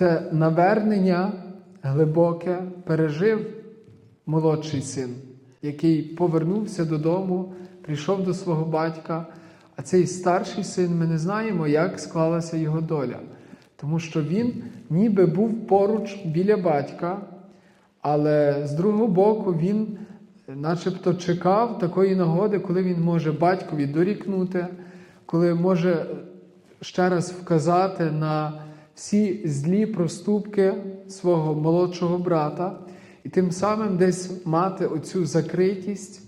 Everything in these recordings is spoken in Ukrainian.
Це навернення глибоке пережив молодший син, який повернувся додому, прийшов до свого батька. А цей старший син, ми не знаємо, як склалася його доля. Тому що він ніби був поруч біля батька, але з другого боку він начебто чекав такої нагоди, коли він може батькові дорікнути, коли може ще раз вказати на всі злі проступки свого молодшого брата, і тим самим десь мати оцю закритість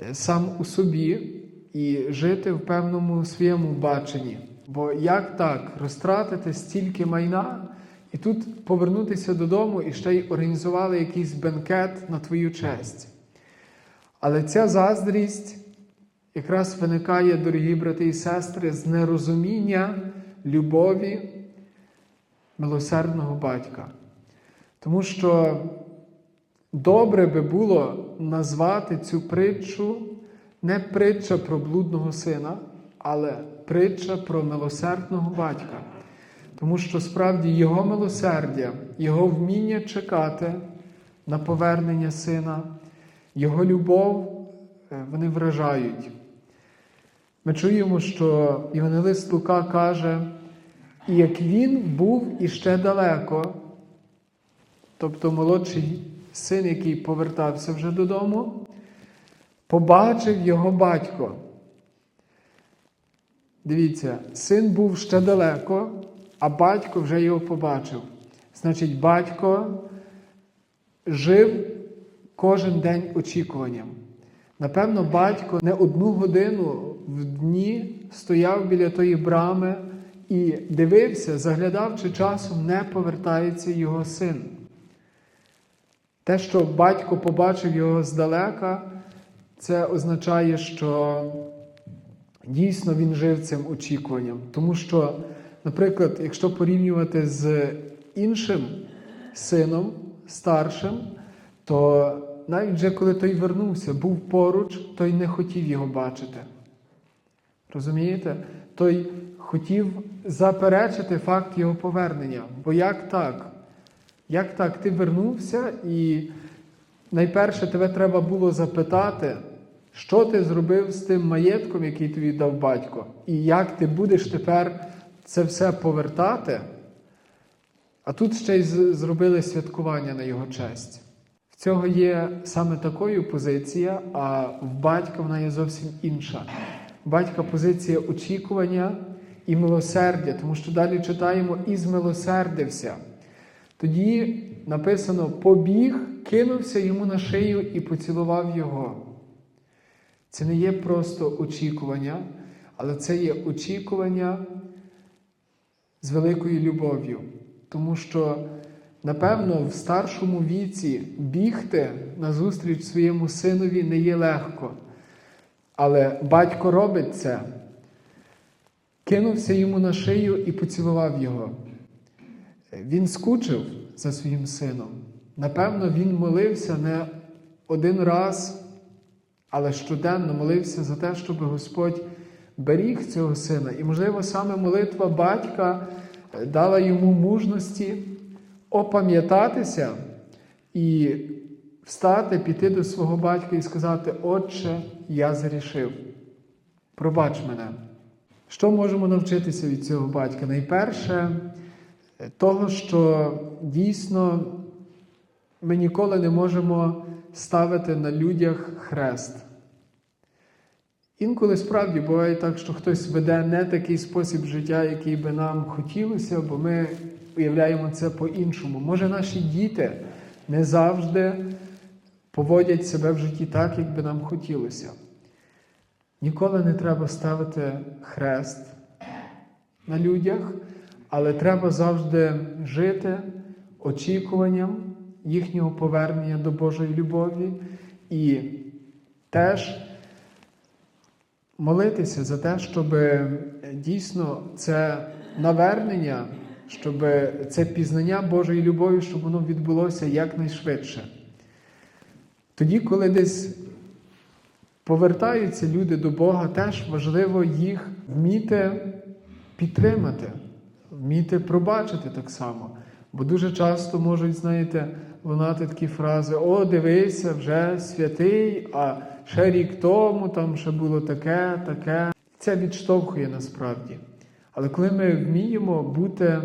е, сам у собі і жити в певному своєму баченні. Бо як так розтратити стільки майна і тут повернутися додому і ще й організували якийсь бенкет на твою честь? Але ця заздрість якраз виникає, дорогі брати і сестри, з нерозуміння любові милосердного батька. Тому що добре би було назвати цю притчу не притча про блудного сина, але притча про милосердного батька. Тому що справді його милосердя, його вміння чекати на повернення сина, його любов, е, вони вражають. Ми чуємо, що Євангелист Лука каже, і як він був іще далеко, тобто молодший син, який повертався вже додому, побачив його батько. Дивіться, син був ще далеко, а батько вже його побачив. Значить, батько жив кожен день очікуванням. Напевно, батько не одну годину в дні стояв біля тої брами і дивився, заглядав, чи часом не повертається його син. Те, що батько побачив його здалека, це означає, що дійсно він жив цим очікуванням. Тому що, наприклад, якщо порівнювати з іншим сином, старшим, то навіть вже коли той вернувся, був поруч, той не хотів його бачити. Розумієте? Той хотів заперечити факт його повернення. Бо як так? Як так? Ти вернувся, і найперше тебе треба було запитати, що ти зробив з тим маєтком, який тобі дав батько, і як ти будеш тепер це все повертати? А тут ще й зробили святкування на його честь. В цього є саме такою позиція, а в батька вона є зовсім інша. В батька позиція очікування і милосердя, тому що далі читаємо і змилосердився. Тоді написано: побіг, кинувся йому на шию і поцілував його. Це не є просто очікування, але це є очікування з великою любов'ю. Тому що, напевно, в старшому віці бігти назустріч своєму синові не є легко. Але батько робить це, кинувся йому на шию і поцілував його. Він скучив за своїм сином. Напевно, він молився не один раз, але щоденно молився за те, щоб Господь беріг цього сина. І, можливо, саме молитва батька е, дала йому мужності опам'ятатися і встати, піти до свого батька і сказати: Отче, я зарішив. Пробач мене. Що можемо навчитися від цього батька? Найперше, е, того, що дійсно ми ніколи не можемо ставити на людях хрест. Інколи справді буває так, що хтось веде не такий спосіб життя, який би нам хотілося, бо ми уявляємо це по-іншому. Може, наші діти не завжди поводять себе в житті так, як би нам хотілося. Ніколи не треба ставити хрест на людях, але треба завжди жити очікуванням їхнього повернення до Божої любові і теж молитися за те, щоб дійсно це навернення, щоб це пізнання Божої любові, щоб воно відбулося якнайшвидше. Тоді, коли десь повертаються люди до Бога, теж важливо їх вміти підтримати вміти пробачити так само. Бо дуже часто можуть, знаєте, лунати такі фрази: О, дивися, вже святий, а ще рік тому там ще було таке, таке. Це відштовхує насправді. Але коли ми вміємо бути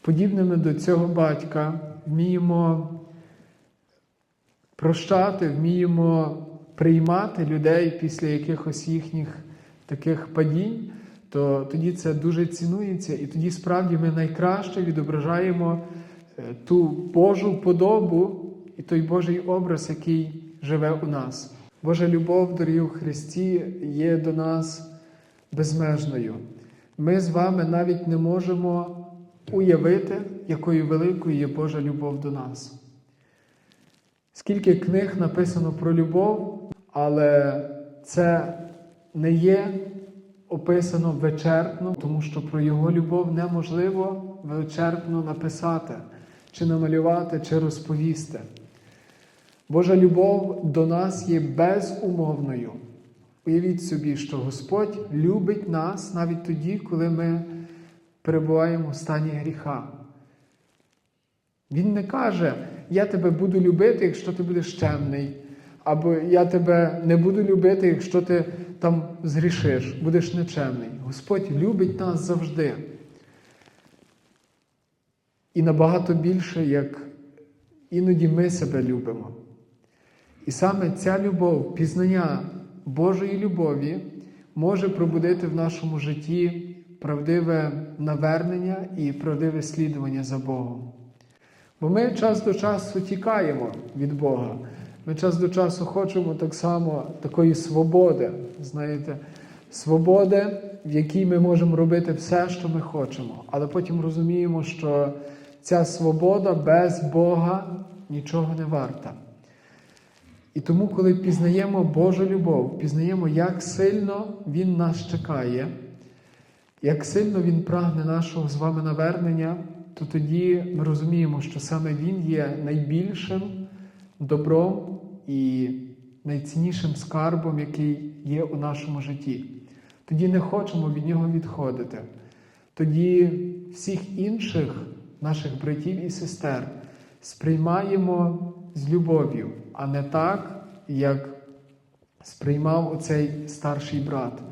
подібними до цього батька, вміємо прощати, вміємо приймати людей після якихось їхніх таких падінь, то тоді це дуже цінується, і тоді справді ми найкраще відображаємо е, ту Божу подобу і той Божий образ, який живе у нас. Божа любов, дорогі у Христі, є до нас безмежною. Ми з вами навіть не можемо уявити, якою великою є Божа любов до нас. Скільки книг написано про любов, але це не є описано вичерпно, тому що про його любов неможливо вичерпно написати, чи намалювати, чи розповісти. Божа любов до нас є безумовною. Уявіть собі, що Господь любить нас навіть тоді, коли ми перебуваємо в стані гріха. Він не каже, я тебе буду любити, якщо ти будеш чемний, або я тебе не буду любити, якщо ти там згрішиш, будеш нечемний. Господь любить нас завжди. І набагато більше, як іноді ми себе любимо. І саме ця любов, пізнання Божої любові може пробудити в нашому житті правдиве навернення і правдиве слідування за Богом. Бо ми час до часу тікаємо від Бога. Ми час до часу хочемо так само такої свободи, знаєте, свободи, в якій ми можемо робити все, що ми хочемо. Але потім розуміємо, що ця свобода без Бога нічого не варта. І тому, коли пізнаємо Божу любов, пізнаємо, як сильно Він нас чекає, як сильно Він прагне нашого з вами навернення, то тоді ми розуміємо, що саме Він є найбільшим добром і найціннішим скарбом, який є у нашому житті. Тоді не хочемо від нього відходити. Тоді всіх інших наших братів і сестер сприймаємо з любов'ю, а не так, як сприймав оцей старший брат.